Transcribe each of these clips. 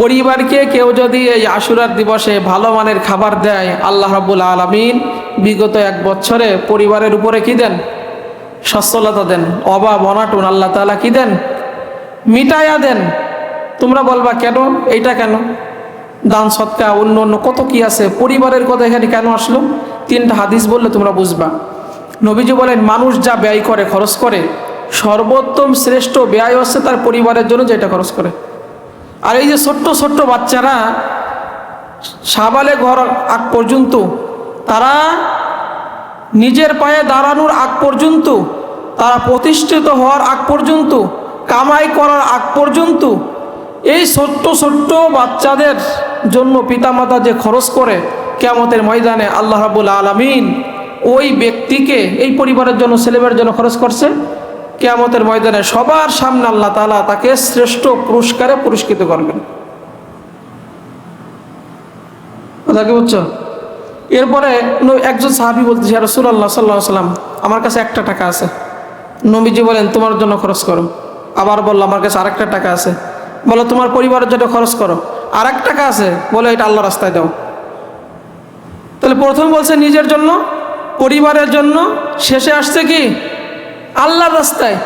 পরিবারকে কেউ যদি এই আশুরার দিবসে ভালো মানের খাবার দেয়, আল্লাহ রাবুল আলমিন বিগত এক বছরে পরিবারের উপরে কি দেন? সচ্ছলতা দেন, অভাব, অনাটন আল্লাহ তালা কি দেন? মিটাইয়া দেন। তোমরা বলবা, কেন? এইটা কেন? দান, সৎকা, অন্য অন্য কত কি আছে? পরিবারের কথা এখানে কেন আসলো? তিনটা হাদিস বললে তোমরা বুঝবা। নবীজি বলেন, মানুষ যা ব্যয় করে, খরচ করে, সর্বোত্তম শ্রেষ্ঠ ব্যয় হচ্ছে তার পরিবারের জন্য যেটা খরচ করে। আর এই যে ছোট্ট ছোট্ট বাচ্চারা সাবালে ঘর আগ পর্যন্ত, তারা নিজের পায়ে দাঁড়ানোর আগ পর্যন্ত, তারা প্রতিষ্ঠিত হওয়ার আগ পর্যন্ত, কামাই করার আগ পর্যন্ত, এই ছোট্ট ছোট্ট বাচ্চাদের জন্য পিতামাতা যে খরচ করে কেমতের ময়দানে আল্লাহ রাবুল আলমিন ওই ব্যক্তিকে, এই পরিবারের জন্য, ছেলেমেয়ের জন্য খরচ করছে। কেয়ামতের ময়দানে সবার সামনে আল্লাহ তালা তাকে শ্রেষ্ঠ পুরস্কারে পুরস্কৃত করবেন। কথা কি বুঝছ? এরপরে একজন সাহাবি বলতেছে রসুল আল্লাহ সাল্লাহ সাল্লাম আমার কাছে একটা টাকা আছে। নবীজি বলেন, তোমার জন্য খরচ করো। আবার বলল, আমার কাছে আরেকটা টাকা আছে। বলো, তোমার পরিবারের জন্য খরচ করো। আর টাকা আছে? বলে, এটা আল্লাহ রাস্তায় দাও। তাহলে প্রথম বলছে, নিজের জন্য, পরিবারের জন্য, শেষে আসছে কি? আল্লাহর রাস্তায়।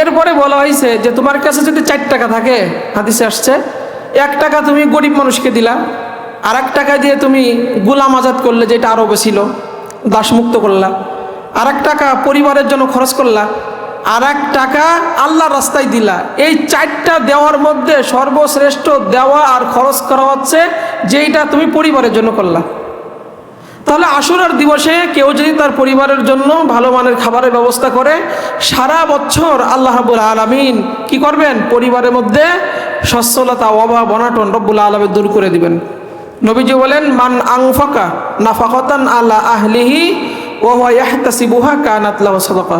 এরপরে বলা হয়েছে যে, তোমার কাছে যদি চার টাকা থাকে, হাদিসে আসছে, এক টাকা তুমি গরিব মানুষকে দিলা, আর এক টাকা দিয়ে তুমি গুলাম আজাদ করলে যেটা আরও ছিল দাসমুক্ত করলা, আর এক টাকা পরিবারের জন্য খরচ করলা, আর এক টাকা আল্লাহর রাস্তায় দিলা। এই চারটা দেওয়ার মধ্যে সর্বশ্রেষ্ঠ দেওয়া আর খরচ করা হচ্ছে, যেইটা তুমি পরিবারের জন্য করলা। তাহলে আশুরার দিবসে কেউ যদি তার পরিবারের জন্য ভালো মানের খাবারের ব্যবস্থা করে, সারা বছর আল্লাহ রাবুল আলমিন কি করবেন? পরিবারের মধ্যে সচ্ছলতা, অভাব, অনাটন রব্বুল আলমী দূর করে দিবেন। নবীজি বলেন, মান আংফাকা নাফাকতান আল্লাহ আহলিহি ও ইয়াহতাসিবুহা কানাতলাহ সদকা।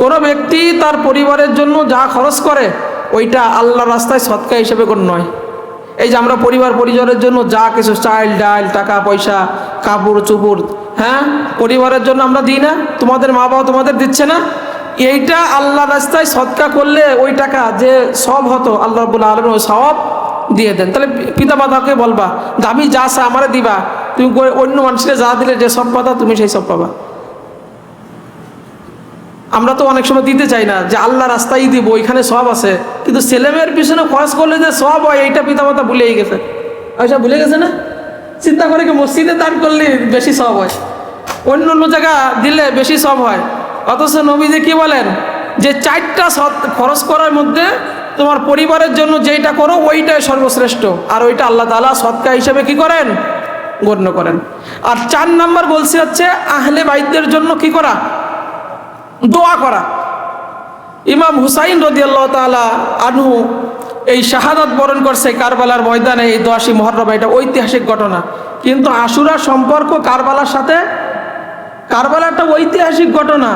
কোনো ব্যক্তি তার পরিবারের জন্য যা খরচ করে, ওইটা আল্লাহ রাস্তায় সৎকা হিসেবে কোনো নয়। এই যে আমরা পরিবার পরিজনের জন্য যা কিছু চাল ডাইল টাকা, পয়সা কাপড় চুপুর হ্যাঁ? পরিবারের জন্য আমরা দিই না? তোমাদের মা বাবা তোমাদের দিচ্ছে না? এইটা আল্লাহ রাস্তায় সৎকা করলে ওই টাকা যে সব হতো, আল্লাহ রবুল্লা আলম ওই সব দিয়ে দেন। তাহলে পিতা মাতাকে বলবা আমি যা চা আমারে দিবা। তুমি অন্য মানুষকে যা দিলে যে সব পাতা, তুমি সেই সব পাবা। আমরা তো অনেক সময় দিতে চাই না যে আল্লাহ রাস্তায় দিব, ওইখানে সব আছে। কিন্তু ছেলেমেয়ের পিছনে খরচ করলে যে সব হয়, এইটা পিতামাতা ভুলেই গেছে। আচ্ছা ভুলে গেছে না? চিন্তা করে কি মসজিদে দান করলে বেশি সব হয়? অন্য অন্য জায়গা দিলে বেশি সব হয়। অথচ নবীজি কি বলেন? যে চারটা সৎ খরচ করার মধ্যে তোমার পরিবারের জন্য যেইটা করো, ওইটাই সর্বশ্রেষ্ঠ। আর ওইটা আল্লাহ তালা সৎকা হিসেবে কি করেন? গণ্য করেন। আর চার নাম্বার বলছি হচ্ছে, আহলে বাইদদের জন্য কি করা? দোয়া করা। ইমাম হুসাইন রদি আল্লাহ তালা আনহু এই শাহাদাত বরণ করছে কারবালার ময়দানে এই দোয়াশি মহরম, এটা ঐতিহাসিক ঘটনা। কিন্তু আশুরা সম্পর্ক কারবালার সাথে কারবালা একটা ঐতিহাসিক ঘটনা।